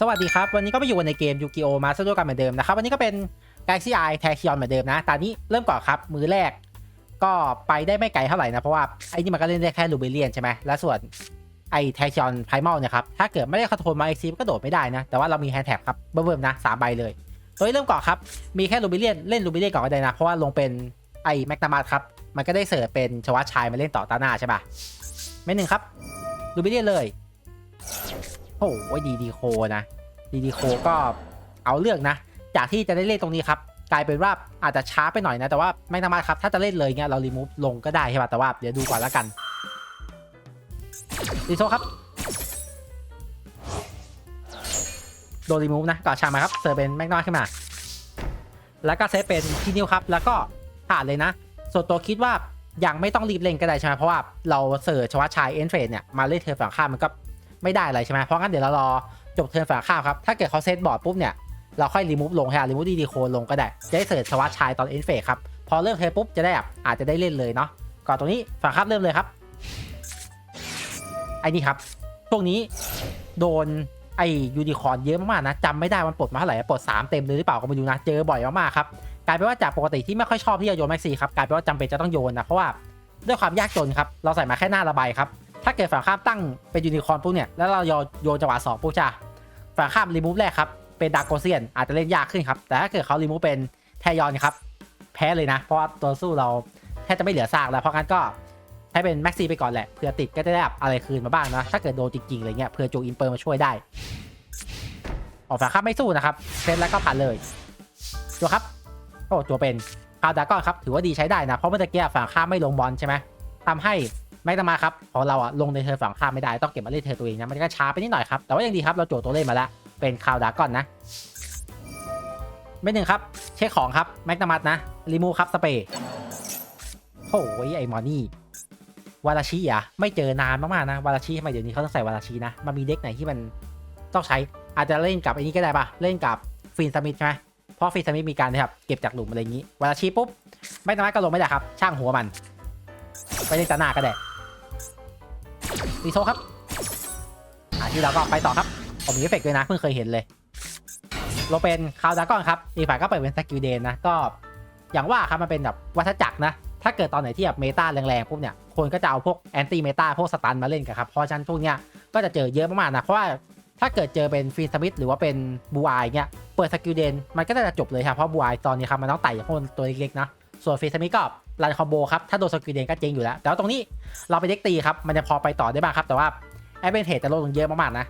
สวัสดีครับ วันนี้ก็มาอยู่ในเกมยูกิโอมาสเตอร์กันเหมือนเดิมนะครับ วันนี้ก็เป็น Galaxy Eye แทคิออนเหมือนเดิมนะ ตอนนี้เริ่มก่อนครับ มือแรก ก็ไปได้ไม่ไกลเท่าไหร่นะ เพราะว่าไอ้นี่มันก็เล่นได้แค่ลูเบเลียนใช่ไหมและส่วนไอ้แทคิออนไพมอลเนี่ยครับ ถ้าเกิดไม่ได้คอนโทรลมาเอ็กซีก็โดดไม่ได้นะ แต่ว่าเรามีแฮนด์แท็บครับ เบิ่มๆนะสามใบเลย โดยเริ่มก่อนครับ มีแค่ลูเบเลียนเล่นลูเบเลียนก่อนก็ได้นะ เพราะว่าลงเป็นไอ้แมกนามาครับ มันก็ได้เสิร์ฟเป็นชวัชชายมาเล่นต่อตาหน้าใช่ปะเม็ดหนึ่งครับลูเบเลียนเลย โอ้โหดีดีโคนะดีดีโคก็เอาเลือกนะ จากที่จะได้เล่นตรงนี้ครับ กลายเป็นว่าอาจจะช้าไปหน่อยนะ แต่ว่าไม่สามารถครับ ถ้าจะเล่นเลยเงี้ยเรารีมูฟลงก็ได้ใช่ป่ะแต่ว่าเดี๋ยวดูก่อนแล้วกันดีโซครับโดนรีมูฟนะก่อนชามาครับเซอร์เป็นแมกนอยขึ้นมา แล้วก็เซฟเป็นทีนิวครับ แล้วก็ผ่านเลยนะ ส่วนตัวคิดว่ายังไม่ต้องรีบเล่นก็ได้ใช่ไหมเพราะว่าเราเสิร์ชวัชชายเอนเทรดเนี่ยมาเล่นเทอร์ฝั่งข้ามมันก็ ไม่ได้อะไรใช่ไหมเพราะงั้นเดี๋ยวเรารอจบเทิร์นฝั่งข้ามครับ ถ้าเกิดเขาเซตบอร์ดปุ๊บเนี่ย เราค่อยรีมูฟลงฮะรีมูฟดีดีโคลงก็ได้ จะได้เสิร์ชสวัสดชายตอนเอ็นเฟกครับ พอเริ่มเทิร์นปุ๊บจะได้แบบอาจจะได้เล่นเลยเนาะ ก่อนตรงนี้ฝั่งข้ามเริ่มเลยครับ ไอ้นี่ครับ ช่วงนี้โดนไอ้ยูนิคอร์นเยอะมากๆนะจำไม่ได้มันปลดมาเท่าไหร่ปลด3เต็มเลยหรือเปล่าก็ไม่รู้นะ เจอบ่อยมากๆครับ กลายเป็นว่าจากปกติที่ไม่ค่อยชอบที่จะโยนแม็กซี่ครับ กลายเป็นว่าจำเป็นจะต้องโยนนะ เพราะว่าด้วยความยากจนครับ เราใส่มาแค่หน้าระบายครับ ถ้าเกิดฝั่งข้ามตั้งเป็นยูนิคอร์นปุ๊บเนี่ยแล้วเราโยนโยนจังหวะสองปุ๊บจ้าฝั่งข้ามรีมูฟแรกครับเป็นดาร์กโกเซียนอาจจะเล่นยากขึ้นครับ แต่ถ้าเกิดเขารีมูฟเป็นแทยอนครับแพ้เลยนะ เพราะว่าตัวสู้เราแทบจะไม่เหลือซากแล้วเพราะงั้นก็ใช้เป็นแม็กซี่ไปก่อนแหละเผื่อติดก็จะได้อะไรคืนมาบ้างนะ ถ้าเกิดโดนจริงๆอะไรเงี้ยเผื่อจูอินเปอร์มาช่วยได้ ออกฝั่งข้ามไม่สู้นะครับเซตแล้วก็ผ่านเลยตัวครับโอ้ตัวเป็นคาวดาก้อนครับถือว่าดีใช้ได้นะ เพราะเมื่อกี้ฝั่งข้ามไม่ลงบอลใช่ไหมทำให้ แม็กนามาครับของเราอะลงในเธอฝั่งข้ามไม่ได้ต้องเก็บมาเล่นเธอตัวเองนะมันก็ช้าไปนิดหน่อยครับแต่ว่ายังดีครับเราโจทย์ตัวเล่นมาแล้วเป็นคาวดาก่อนนะไม่หนึ่งครับเช็คของครับแมกนามัสนะรีมูครับสเปรย์โอ้ยไอมอนี่วาราชิอะไม่เจอนานมากๆนะวาราชิทำไมเดี๋ยวนี้เขาต้องใส่วาราชินะมันมีเด็กไหนที่มันต้องใช้อาจจะเล่นกับไอ้นี้ก็ได้ปะเล่นกับฟินสมิธใช่ไหมเพราะฟินสมิธมีการนะครับเก็บจากหลุมอะไรอย่างนี้วาราชิปุ๊บแมกนามัสก็ลงไม่ได้ครับ ช่างหัวมัน ไปเล่นตาหน้าก็ได้ รีโซครับอ่าที่เราก็ไปต่อครับ ผมมีเอฟเฟกต์ด้วยนะเพิ่งเคยเห็นเลยเราเป็นคาวดากอนครับอีกฝ่ายก็เปิดเป็นสกิลเดนนะก็อย่างว่าครับมันเป็นแบบวัฏจักรนะ ถ้าเกิดตอนไหนที่แบบเมตาแรงๆปุ๊บเนี่ยคนก็จะเอาพวกแอนตี้เมตาพวกสตันมาเล่นกันครับเพราะฉะนั้นพวกเนี้ยก็จะเจอเยอะมากๆนะเพราะว่าถ้าเกิดเจอเป็นฟีนสมิธหรือว่าเป็นบูอายเงี้ยเปิดสกิลเดนมันก็จะจบเลยครับเพราะบูอายตอนนี้ครับมันต้องไต่จากพวกตัวเล็กๆนะส่วนฟีนสมิธก็ รันคอมโบครับ ถ้าโดนสกิลเดนก็เจ๊งอยู่แล้ว แต่ว่าตรงนี้เราไปเด็กตีครับ มันจะพอไปต่อได้บ้างครับ แต่ว่าแอดเวนเทจจะลดลงเยอะมากๆนะ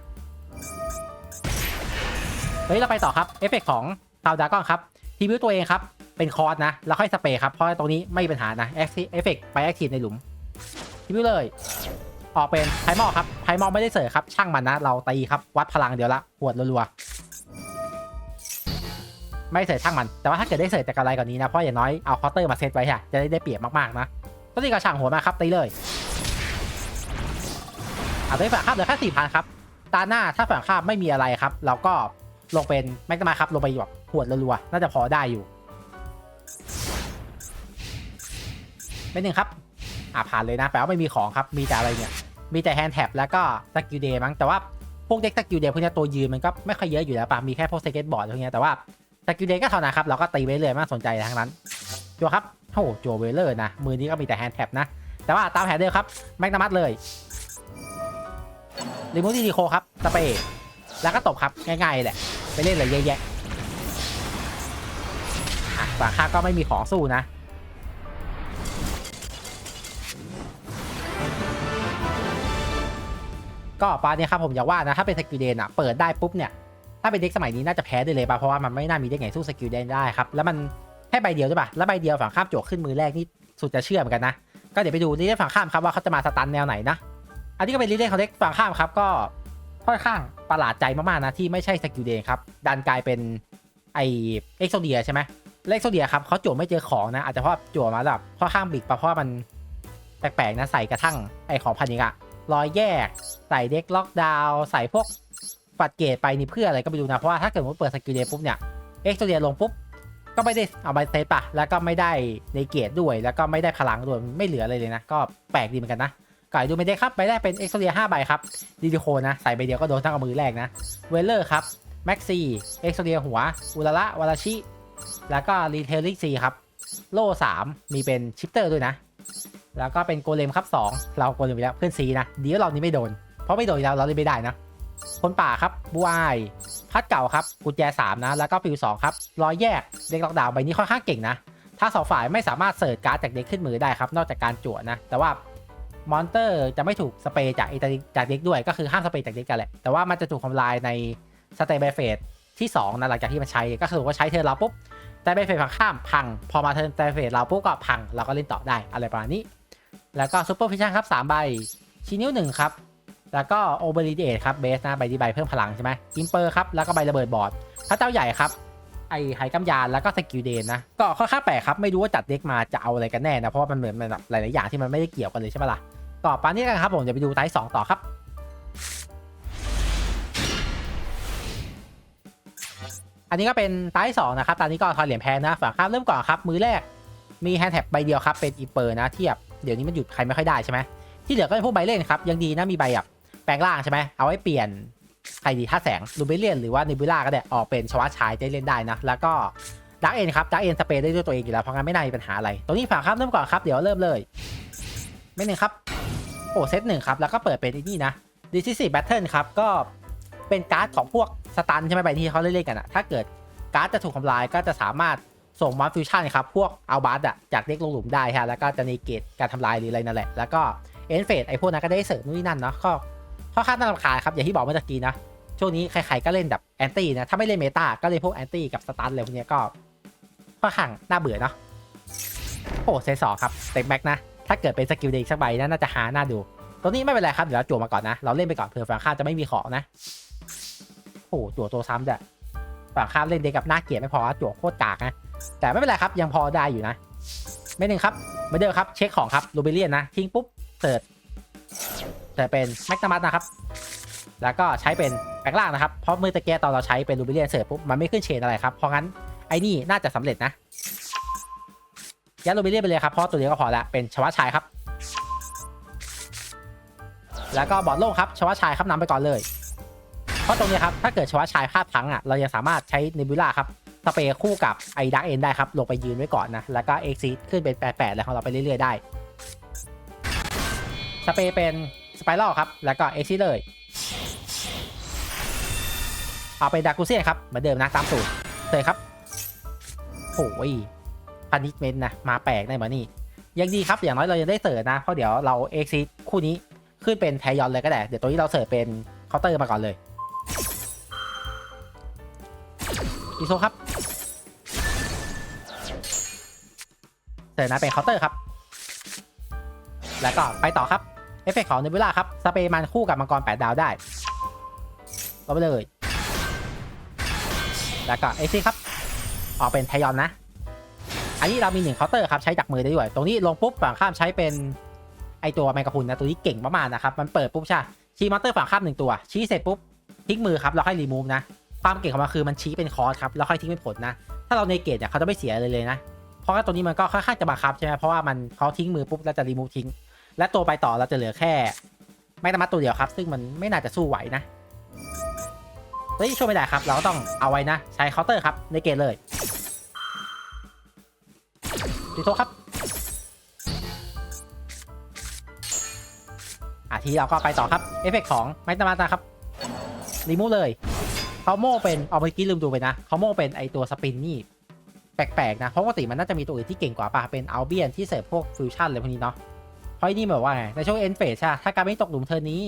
เฮ้ย เราไปต่อครับ เอฟเฟกของคาวดากอนครับ ทีวิวตัวเองครับ เป็นคอร์สนะ แล้วค่อยสเปรย์ครับ เพราะตรงนี้ไม่มีปัญหานะ เอฟเฟกไปแอคทีฟในหลุม ทีวิวเลย ออกเป็นไพมอลครับ ไพมอลไม่ได้เสิร์ฟครับ ช่างมันนะ เราตีครับ วัดพลังเดียวละหวดรัวๆ ไม่เสิร์ฟช่างมัน แต่ว่าถ้าเกิดได้เสิร์ฟจากอะไรก่อนนี้นะ เพราะอย่างน้อยเอาคาน์เตอร์มาเซตไว้ค่ะจะได้ได้เปรียบมากๆนะก็ตีกระช่างหัวมาครับตีเลยเอาไปฝากครับเหลือแค่สี่พันครับ ตาหน้าถ้าฝั่งข้ามไม่มีอะไรครับ เราก็ลงเป็นแม็กนามาครับลงไปแบบหวดรัวๆน่าจะพอได้อยู่เป็นหนึ่งครับอ่าผ่านเลยนะแปลว่าไม่มีของครับ มีแต่อะไรเนี่ย มีแต่แฮนด์แท็บแล้วก็สกิลเดย์มั้งแต่ว่าพวกเด็กสกิลเดย์พวกนี้ตัวยืนมันก็ไม่ค่อยเยอะอยู่แล้วป่ะมีแค่พวกสเก็ตบอร์ดพวกนี้แต่ว่า สกิลเดย์ก็เท่านั้นครับ เราก็ตีไปเลยไม่สนใจทั้งนั้นจัวครับโอ้โหจัวเวเลอร์นะ มือนี้ก็มีแต่แฮนด์แท็บนะ แต่ว่าตามแผนเดิมครับ แม็กนามัสเลยรีมูดีดีโคครับสเปรย์แล้วก็ตบครับ ง่ายๆแหละ ไปเล่นอะไรเยอะแยะอะฝั่งข้าก็ไม่มีของสู้นะก็ปาเนี่ยครับผมอยากว่านะถ้าเป็นสกิลเดนอะเปิดได้ปุ๊บเนี่ย ถ้าเป็นเด็กสมัยนี้น่าจะแพ้ได้เลยป่ะเพราะว่ามันไม่น่ามีเด็กไหนสู้สกิลเดนได้ครับแล้วมันแค่ใบเดียวใช่ป่ะแล้วใบเดียวฝั่งข้ามโจกขึ้นมือแรกนี่สุดจะเชื่อเหมือนกันนะ ก็เดี๋ยวไปดูลีเดฝั่งข้ามครับว่าเขาจะมาสตันแนวไหนนะอันนี้ก็เป็นลีเดนของเด็กฝั่งข้ามครับก็ค่อนข้างประหลาดใจมากๆนะที่ไม่ใช่สกิลเดนครับดันกลายเป็นไอเอ็กโซเดียใช่ไหมเลกโซเดียครับเขาโจวไม่เจอของนะอาจจะเพราะโจวมาแบบค่อนข้างบิดปะเพราะมันแปลกๆนะใส่กระทั่งไอของพันนี้อะรอยแยก ใส่เด็กล็อกดาวน์ใส่พวก ปัดเกตไปนี่เพื่ออะไรก็ไม่รู้นะ เพราะว่าถ้าเกิดว่าเปิดสกิลเดย์ปุ๊บเนี่ยเอ็กซ์โซเดียลงปุ๊บก็ไม่ได้เอาไปเซตปะแล้วก็ไม่ได้ในเกตด้วย แล้วก็ไม่ได้พลังด้วยไม่เหลืออะไรเลยนะ ก็แปลกดีเหมือนกันนะก่อยดูไม่ได้ครับใบแรกเป็นเอ็กซ์เรีย5ใบครับดีดิโคนะใส่ใบเดียวก็โดนทั้งกับมือแรกนะเวลเลอร์ครับแม็กซี่เอ็กซ์เรียหัวอุลาระวาราชิ แล้วก็รีเทลลิกซีครับโล่3มีเป็นชิปเตอร์ด้วยนะ แล้วก็เป็นโกเลมครับ2เราโกเลมไปแล้วเพื่อนซีนะเดีว่าเรานี้ไม่โดน เพราะไม่โดนแล้วเราเลยไม่ได้นะ คนป่าครับบูอายพัดเก่าครับกุญแจ3นะแล้วก็ฟิว2ครับรอยแยกเด็กล็อกดาวน์ใบนี้ค่อนข้างเก่งนะถ้าสองฝ่ายไม่สามารถเสิร์ชการ์ดจากเด็กขึ้นมือได้ครับ นอกจากการจั่วนะ แต่ว่ามอนเตอร์จะไม่ถูกสเปรย์จากไอ้จากเด็กด้วยก็คือห้ามสเปรย์จากเด็กกันแหละ แต่ว่ามันจะถูกทำลายในสเตเบเฟสที่2นะหลังจากที่มันใช้ก็คือว่าใช้เธอเราปุ๊บแต่เบเฟสฝั่งข้ามพัง พอมาเทิร์นแต่เฟสเราปุ๊บก็พังเราก็เล่นต่อได้อะไรประมาณนี้ แล้วก็ซูเปอร์ฟิชชั่นครับ3ใบชินิ้วหนึ่งครับ แล้วก็โอเบริเดตครับเบสนะใบที่ใบเพิ่มพลังใช่ไหมอิมเปอร์ครับแล้วก็ใบระเบิดบอร์ดพระเจ้าใหญ่ครับไอไหกำยานแล้วก็สกิลเดนนะก็ค่อนข้างแปลกครับไม่รู้ว่าจัดเด็กมาจะเอาอะไรกันแน่นะเพราะว่ามันเหมือนแบบหลายๆอย่างที่มันไม่ได้เกี่ยวกันเลยใช่ปะล่ะต่อไปนี้กันครับผมเดี๋ยวไปดูไทป์สองต่อครับอันนี้ก็เป็นไทป์สองนะครับ ตอนนี้ก็ทอยเหรียญแพงนะ ฝั่งข้ามเริ่มก่อนครับ มือแรก มีแฮนด์แท็บใบเดียวครับ เป็นอีเปอร์นะ เทียบ เดี๋ยวนี้มันหยุดใครไม่ค่อยได้ใช่ไหม ที่เหลือก็เป็นพวกใบเล่นครับ ยังดีนะ มีใบแบบ แปลงร่างใช่ไหมเอาไว้เปลี่ยนใครดีท่าแสงลูเบเลียนหรือว่าเนบิล่าก็ได้ออกเป็นชวัดชายได้เล่นได้นะ แล้วก็ดักเอ็นครับดักเอ็นสเปรย์ได้ด้วยตัวเองอยู่แล้วเพราะงั้นไม่น่ามีปัญหาอะไร ตรงนี้ฝั่งครับเริ่มก่อนครับ เดี๋ยวเริ่มเลยไม่หนึ่งครับ โอ้เซตหนึ่งครับ แล้วก็เปิดเป็นนี่นะ Decisive Battle ครับก็เป็นการ์ดของพวกสตันใช่ไหมใบที่เขาเล่นๆกันอะถ้าเกิดการ์ดจะถูกทำลายก็จะสามารถส่งมอนฟิวชั่นครับ พวกเอาบัสอะจากเด็กลงหลุมได้ฮะแล้วก็จะนเกตการทำลายหรืออะไรนั่นแหละแล้วก็เอ็นเฟดไอพวกนั้นก็ได้เสริมนู่นนี่นั่นเนาะก็ ค่อนข้างน่ารำคาญครับอย่างที่บอกเมื่อกี้นะ ช่วงนี้ใครๆก็เล่นแบบแอนตี้นะ ถ้าไม่เล่นเมตาก็เล่นพวกแอนตี้กับสตันอะไรพวกนี้ก็ค่อนข้างน่าเบื่อเนาะโอ้เซสองครับเต็มแบ็กนะ ถ้าเกิดเป็นสกิลเด็กสักใบนะน่าจะหาหน้าดู ตัวนี้ไม่เป็นไรครับ เดี๋ยวเราจั่วมาก่อนนะ เราเล่นไปก่อนเผื่อฝั่งข้าจะไม่มีของนะ โอ้จั่วตัวซ้ำด้วยฝั่งข้าเล่นเด็กกับหน้าเกลียดไม่พอจั่วโคตรกากนะ แต่ไม่เป็นไรครับยังพอได้อยู่นะ ไม่หนึ่งครับเหมือนเดิมครับ เช็คของครับรูเบเลียนนะทิ้งปุ๊บเสิร์ช แต่เป็นแม็กนามัสนะครับ แล้วก็ใช้เป็นแปลงล่างนะครับ เพราะเมื่อตะเกียตอนเราใช้เป็นรูเบเลียนเสร์ชปุ๊บมันไม่ขึ้นเชนอะไรครับ เพราะงั้นไอ้นี่น่าจะสำเร็จนะยัดรูเบเลียนไปเลยครับ เพราะตัวเดียวก็พอละ เป็นชวะชายครับ แล้วก็บอดโล่งครับ ชวะชายครับนำไปก่อนเลย เพราะตรงนี้ครับ ถ้าเกิดชวะชายพลาดพังอะ เรายังสามารถใช้เนบิล่าครับสเปรย์คู่กับไอดักเอ็นได้ครับ ลงไปยืนไว้ก่อนนะ แล้วก็เอ็กซิขึ้นเป็น88แล้วของเราไปเรื่อยๆได้ สเปรย์เป็น สไปรัลครับ แล้วก็เอ็กซิเลย เอาไปดากูเซียครับ เหมือนเดิมนะตามสูตรเลยครับโอ้ยพันิชเมนนะ มาแปลกได้มานี่ยังดีครับ อย่างน้อยเรายังได้เสิร์ชนะ เพราะเดี๋ยวเราเอ็กซิคู่นี้ขึ้นเป็นแทยอนเลยก็ได้ เดี๋ยวตัวนี้เราเสิร์ชเป็นเคาน์เตอร์มาก่อนเลยอีโซครับเสิร์ชนะเป็นเคาน์เตอร์ครับ แล้วก็ไปต่อครับ เอฟเฟกต์ของเนบิล่าครับ สเปรย์มันคู่กับมังกร 8 ดาวได้ก็ไปเลย แล้วก็เอซี่ครับ ออกเป็นไทยอนนะ อันนี้เรามีหนึ่งเคาน์เตอร์ครับ ใช้จากมือได้ด้วย ตรงนี้ลงปุ๊บฝั่งข้ามใช้เป็นไอตัวแมงกะพรุนนะตัวนี้เก่งมากๆนะครับ มันเปิดปุ๊บใช่ชี้มอนเตอร์ฝั่งข้ามหนึ่งตัว ชี้เสร็จปุ๊บทิ้งมือครับแล้วค่อยรีมูฟนะ ความเก่งของมันคือมันชี้เป็นคอร์สครับแล้วค่อยทิ้งเป็นผลนะ ถ้าเราเนเกตเนี่ยเขาจะไม่เสียเลยเลยนะ เพราะว่าตัวนี้มันก็ค่อนข้างจะบังคับใช่ไหมเพราะว่ามันเขาทิ้งมือปุ๊บแล้วจะรีมูฟทิ้ง และตัวไปต่อเราจะเหลือแค่ ไม่ตามัดตัวเดียวครับ ซึ่งมันไม่น่าจะสู้ไหวนะเฮ้ยช่วยไม่ได้ครับ เราก็ต้องเอาไว้นะ ใช้เคาน์เตอร์ครับ ในเกตเลยดีโทครับอะทีเราก็ไปต่อครับ เอฟเฟกของไมตามัดนะครับรีมูฟเลยเขาโม่เป็นเอาเมื่อกี้ลืมดูไปนะเขาโม่เป็นไอตัวสปินนี่ แปลกๆนะเพราะปกติมันน่าจะมีตัวอื่นที่เก่งกว่าป่ะเป็นอัลเบียนที่เสิร์ฟพวกฟิวชั่นอะไรพวกนี้เนาะ ราะนี่แบบว่าไงในช่วงเอ็นเฟสใช่ถ้าการไม่ตกหลุมเทอร์นี้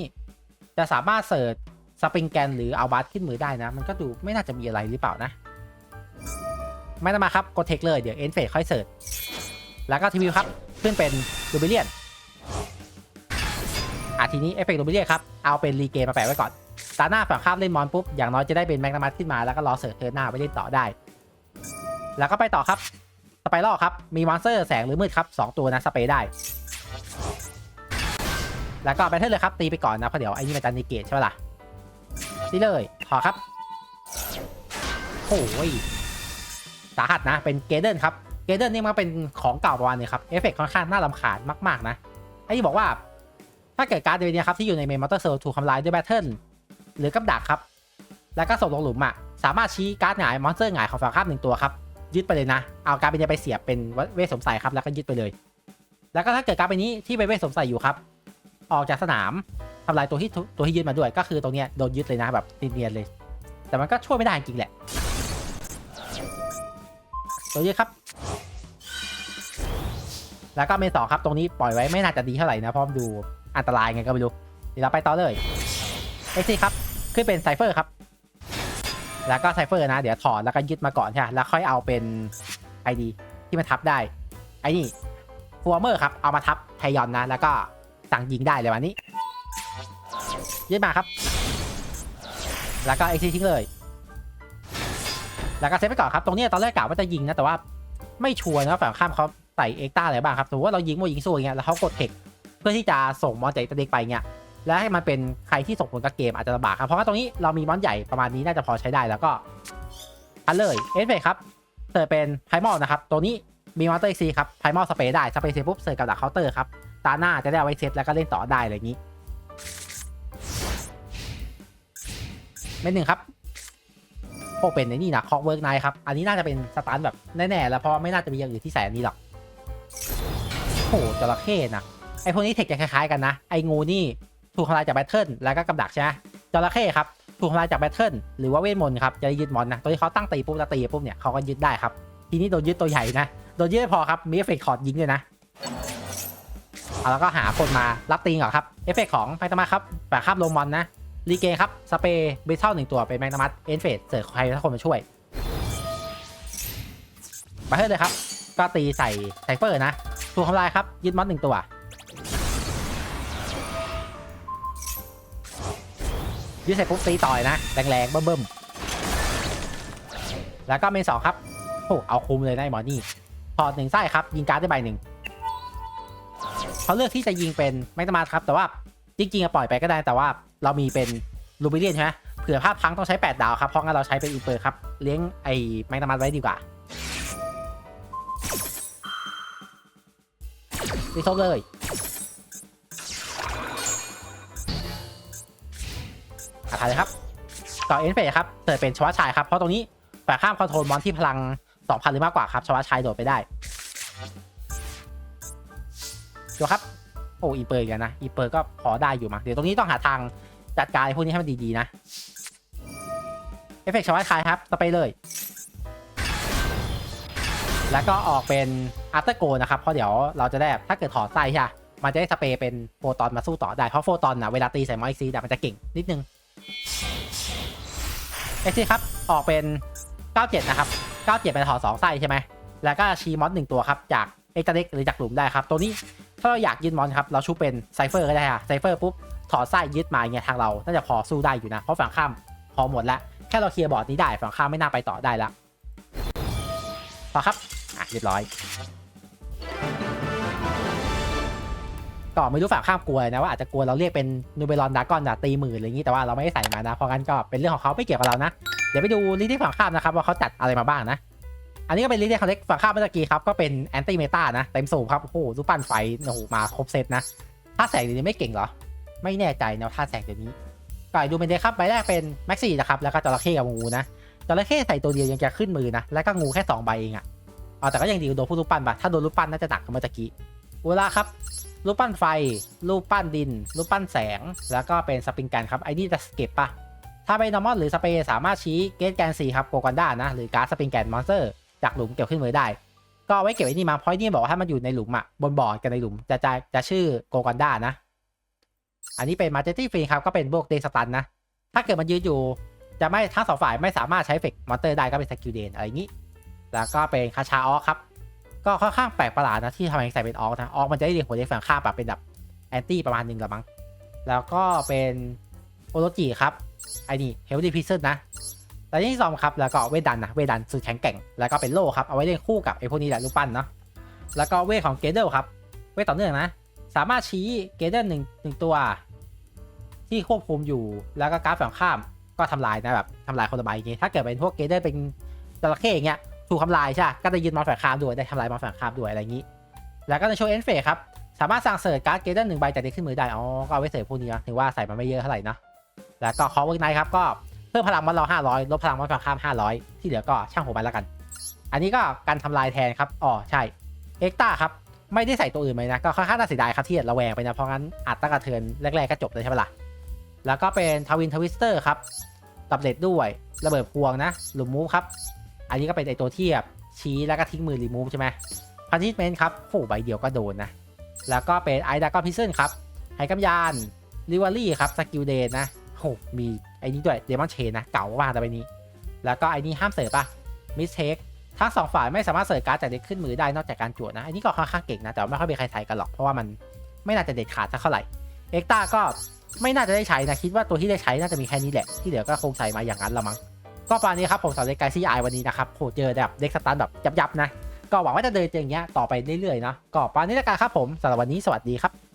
จะสามารถเสิร์ฟสปริงแกนหรือเอาบัสขึ้นมือได้นะ มันก็ดูไม่น่าจะมีอะไรหรือเปล่านะ ไม่ต้องมาครับ กดเทคเลยเดี๋ยวเอ็นเฟสค่อยเสิร์ฟแล้วก็ทีวีครับขึ้นเป็นลูบิเลียนอะทีนี้เอฟเฟกต์ลูบิเลียนครับ เอาเป็นรีเกมมาแปะไว้ก่อนตาหน้าฝั่งข้ามเล่นมอนปุ๊บ อย่างน้อยจะได้เป็นแมกนามัสขึ้นมาแล้วก็รอเสิร์ฟเทิร์หน้าไปเล่นต่อได้ แล้วก็ไปต่อครับสไปรัลครับ มีมอนสเตอร์แสงหรือมืดครับ 2 ตัวนะสเปรได้ แล้วก็แบทเทิลเลยครับ ตีไปก่อนนะเพราะเดี๋ยวไอ้นี่มันจะนิเกตใช่ไหมล่ะนี่เลยขอครับโอ้ยสาหัสนะเป็นเกเดิลครับเกเดิลนี่มันเป็นของเก่าประมาณนึงครับเอฟเฟกต์ค่อนข้างน่ารำคาญมากๆนะไอ้ที่บอกว่าถ้าเกิดการ์ดเวนี้ครับที่อยู่ในเมนมอเตอร์เซลถูกทำลายด้วยแบทเทิลหรือกับดักครับ แล้วก็ส่งลงหลุมอะสามารถชี้การ์ดหงายมอนสเตอร์หงายของฝั่งข้ามหนึ่งตัวครับยึดไปเลยนะ เอาการ์ดเป็นนี้ไปเสียบเป็นเวทสมใส่ครับแล้วก็ยึดไปเลย แล้วก็ถ้าเกิดการ์ดเป็นนี้ที่เป็นเวทสมใส่อยู่ครับ ออกจากสนามทำลายตัวที่ตัวที่ยึดมาด้วย ก็คือตรงเนี้ยโดนยึดเลยนะแบบเนียนๆเลย แต่มันก็ช่วยไม่ได้จริงแหละ ตัวยึดครับ แล้วก็เมนสองครับตรงนี้ปล่อยไว้ไม่น่าจะดีเท่าไหร่นะพราะมันดูอันตรายไงก็ไม่รู้เดี๋ยวเราไปต่อเลยเอ็กซี่ครับขึ้นเป็นไซเฟอร์ครับแล้วก็ไซเฟอร์นะ เดี๋ยวถอดแล้วก็ยึดมาก่อนใช่ไหมแล้วค่อยเอาเป็นไอดีที่มันทับได้ ไอ้นี่ฟัวเมอร์ครับ เอามาทับไทยอนนะ แล้วก็ สั่งยิงได้เลยวันนี้ยึดมาครับ แล้วก็เอ็กซี่ทิ้งเลย แล้วก็เซฟไปก่อนครับ ตรงนี้ตอนแรกกะว่าจะยิงนะ แต่ว่าไม่ชัวร์นะฝั่งข้ามเขาใส่เอ็กต้าอะไรบ้างครับสมมติว่าเรายิงโมยิงสู้อย่างเงี้ย แล้วเขากดเทคเพื่อที่จะส่งมอนจากตัวเด็กไปเงี้ย แล้วให้มันเป็นใครที่ส่งผลกับเกมอาจจะลำบากครับ เพราะว่าตรงนี้เรามีมอนใหญ่ประมาณนี้น่าจะพอใช้ได้ แล้วก็อันเลยเอฟเฟกครับเสิร์ฟเป็นไพมอลนะครับ ตัวนี้มีมอนเตอร์เอ็กซีครับไพมอลสเปรย์ได้ สเปรย์เสร็จปุ๊บเสิร์ฟกับดักเคาน์เตอร์ครับ ตาหน้าจะได้เอาไว้เซตแล้วก็เล่นต่อได้อะไรอย่างนี้เม็ดหนึ่งครับพวกเป็นในนี่นะคอกเวิร์กไนครับ อันนี้น่าจะเป็นสตาร์ทแบบแน่ๆแล้วเพราะไม่น่าจะมีอย่างอื่นที่ใส่อันนี้หรอกโอ้โหจระเข้นะไอพวกนี้เทคจะคล้ายๆกันนะ ไองูนี่ถูกทำลายจากแบทเทิลแล้วก็กับดักใช่ไหมจระเข้ครับถูกทำลายจากแบทเทิลหรือว่าเวทมนต์ครับจะได้ยึดมอนนะตัวที่เขาตั้งตีปุ๊บแล้วตีปุ๊บเนี่ยเขาก็ยึดได้ครับทีนี้โดนยึดตัวใหญ่นะโดนยึดไม่พอครับมีเอฟเฟกต์ถอดยิงด้วยนะ เอาแล้วก็หาคนมารับตีก่อนครับ เอฟเฟกของไพตามาครับแบบคาบลงมอนนะรีเกครับ สเปรย์เบสเทิลหนึ่งตัวเป็นแมกนามัสเอนเฟสเสิร์ฟใครถ้าคนมาช่วยไปเฮ้เลยครับ ก็ตีใส่ไซเฟอร์นะถูกทำลายครับ ยึดมอสหนึ่งตัวยึดเสร็จปุ๊บตีต่อยนะ แรงๆเบิ่มๆแล้วก็เมนสองครับโอ้เอาคุมเลยนะไอ้หมอนี่ถอดหนึ่งไส้ครับ ยิงการ์ดได้ใบหนึ่ง เขาเลือกที่จะยิงเป็นแมกนามัสครับ แต่ว่าจริงๆอะปล่อยไปก็ได้ แต่ว่าเรามีเป็นลูบิเลียนใช่ไหมเผื่อภาพพังต้องใช้ 8 ดาวครับ เพราะงั้นเราใช้เป็นอินเปอร์ครับ เลี้ยงไอ้แมกนามัสไว้ดีกว่าตีโซบเลยอาคาเลยครับ ต่อเอ็นเฟครับเสิเป็นชวาชายครับ เพราะตรงนี้ฝ่ายข้ามคอนโทรลมอนที่พลัง 2,000 หรือมากกว่าครับชวาชายโดดไปได้ ดูครับ โอ้อีเปอร์อีกันนะ อีเปอร์ก็พอได้อยู่มา เดี๋ยวตรงนี้ต้องหาทางจัดการไอ้พวกนี้ให้มันดีๆนะ เอฟเฟกต์ชวาชายครับสเปรย์เลย แล้วก็ออกเป็นอัตเตอร์โกนะครับ เพราะเดี๋ยวเราจะได้ถ้าเกิดถอดไส้ใช่ะมันจะได้สเปรย์เป็นโฟตอนมาสู้ต่อได้ เพราะโฟตอนนะเวลาตีใส่มอสซีแต่มันจะเก่งนิดนึงเอ็กซี่ครับ ออกเป็น 97 นะครับ 97 เป็นถอด2ไส้ใช่ไหม แล้วก็ชีมอนหนึ่งตัวครับ จากเอ็กซ์เด็กหรือจากหลุมได้ครับ ตัวนี้ ถ้าเราอยากยึดมอนครับเราชูเป็นไซเฟอร์ก็ได้ค่ะไซเฟอร์ปุ๊บถอดไส้ยึดมาอย่างเงี้ยทางเราน่าจะพอสู้ได้อยู่นะเพราะฝั่งข้ามพอหมดแล้วแค่เราเคลียร์บอร์ดนี้ได้ฝั่งข้ามไม่น่าไปต่อได้ล้วต่อครับอะเรียบร้อยก็ไม่รู้ฝั่งข้ามกลัวนะว่าอาจจะกลัวเราเรียกเป็นนูเบลอนดากอนดาตีหมื่นอะไรอย่างนี้แต่ว่าเราไม่ได้ใส่มานะเพราะงั้นก็เป็นเรื่องของเขาไม่เกี่ยวกับเรานะเดี๋ยวไปดูลิสต์ที่ฝั่งข้ามนะครับว่าเขาจัดอะไรมาบ้างนะ อันนี้ก็เป็นลิสต์ที่เขาเล็กฝั่งข้ามเมื่อกี้ครับ ก็เป็นแอนตี้เมตานะ เต็มสูบครับ โอ้โหรูปปั้นไฟโอ้โหมาครบเซตนะท่าแสงเดี๋ยวนี้ไม่เก่งเหรอ ไม่แน่ใจนะท่าแสงเดี๋ยวนี้ก่อนดูเป็นเดครับใบแรกเป็นแม็กซี่นะครับ แล้วก็จระเข้กับงูนะจระเข้ใส่ตัวเดียวยังจะขึ้นมือนะ แล้วก็งูแค่สองใบเองอะเอาแต่ก็ยังดีว่าโดนผู้รูปปั้นปะถ้าโดนรูปปั้นน่าจะหนักกว่าเมื่อกี้เวลาครับรูปปั้นไฟ รูปปั้นดิน รูปปั้นแสง แล้วก็เป็นสปริงกันครับ ไอ้นี่จะเก็บปะถ้าเป็นนอร์มอลหรือสเปรย์สามารถชี้เกตแกนซีครับโกกันด้านะ หรือการ์ดสปริงแกนมอนสเตอร์ จากหลุมเก็บขึ้นมือได้ ก็ไว้เก็บไว้นี่มาเพราะนี่บอกว่าถ้ามันอยู่ในหลุมอะบนบอร์ดกันในหลุมจะจะจะชื่อโกกันด้านะ อันนี้เป็นมาเจตี้ฟรีครับก็เป็นพวกเดสตันนะ ถ้าเกิดมันยืนอยู่จะไม่ทั้งสองฝ่ายไม่สามารถใช้เฟกมอนเตอร์ได้ก็เป็นสกิลเดนอะไรอย่างนี้ แล้วก็เป็นคาชาออครับก็ค่อนข้างแปลกประหลาดนะที่ทำไมใส่เป็นออกนะออกมันจะได้เรียงหัวเด็กฝั่งข้ามแบบเป็นแบบแอนตี้ประมาณหนึ่งละมั้งแล้วก็เป็นโอโรจิครับไอ้นี่เฮลดี้พิซซ์นะ แต่ที่สองครับแล้วก็เวดันนะเวดันสุดแข็งแกร่งแล้วก็เป็นโล่ครับเอาไว้เล่นคู่กับไอ้พวกนี้แหละรูปปั้นเนาะแล้วก็เวทของเกเดลครับ เวทต่อเนื่องนะ สามารถชี้เกเดลหนึ่งหนึ่งตัว ที่ควบคุมอยู่แล้วก็การ์ดฝั่งข้ามก็ทำลายนะแบบทำลายคนละใบอย่างงี้ถ้าเกิดเป็นพวกเกเดลเป็นจระเข้อย่างเงี้ยถูกทำลายใช่ก็จะยืนมอนฝั่งข้ามด้วยได้ทำลายมอนฝั่งข้ามด้วยอะไรอย่างงี้ แล้วก็ในโชว์เอ็นเฟครับสามารถสั่งเสิร์ชการ์ดเกเดนหนึ่งใบจากเด็กขึ้นมือได้อ๋อก็เอาไว้เสิร์ชพวกนี้นะถือว่าใส่มาไม่เยอะเท่าไหร่นะแล้วก็คอเวิร์กไนท์ครับก็ พิ่มพลังมอนเรา500ลดพลังมอนฝั่งข้าม500ที่เหลือก็ช่างหัวไปแล้วกัน อันนี้ก็การทำลายแทนครับอ๋อใช่เอ็กตาครับไม่ได้ใส่ตัวอื่นไปนะก็ค่อนข้างน่าเสียดายครับที่ระแวงไปนะเพราะงั้นอัดตั้งกระเทือนแรกๆก็จบเลยใช่ไหมล่ะแล้วก็เป็นทวินทวิสเตอร์ครับตับเล็ดด้วยระเบิดพวงนะลูมูฟครับอันนี้ก็เป็นไอตัวเทียบชี้แล้วก็ทิ้งมือรีมูฟใช่ไหมพันธิเมนครับโอ้ใบเดียวก็โดนนะแล้วก็เป็นไอดากอนพิซเซนครับไฮกัมยานลิวอรี่ครับสกิลเดนนะโหมี อ้นี้ด้วยเดมอนเชนนะ เก่ามากแต่ใบนี้ แล้วก็ไอ้นี้ห้ามเสิร์ฟปะมิสเทคทั้งสองฝ่ายไม่สามารถเสิร์ฟการ์ดจากเด็กขึ้นมือได้นอกจากการจวดนะ อันนี้ก็ค่อนข้างเก่งนะ แต่ว่าไม่ค่อยมีใครใช้กันหรอก เพราะว่ามันไม่น่าจะเด็ดขาดสักเท่าไหร่ เอ็กตาก็ไม่น่าจะได้ใช้นะ คิดว่าตัวที่ได้ใช้น่าจะมีแค่นี้แหละ ที่เหลือก็คงใส่มาอย่างนั้นละมั้ง ก็ประมาณนี้ครับผมสำหรับเด็กไกซี่ไอวันนี้นะครับโหเจอแบบเด็กสตาร์แบบยับๆนะ ก็หวังว่าจะเดินเจออย่างเงี้ยต่อไปเรื่อยๆเนาะก็ประมาณนี้แล้วกันครับผมสำหรับวันนี้สวัสดีครับ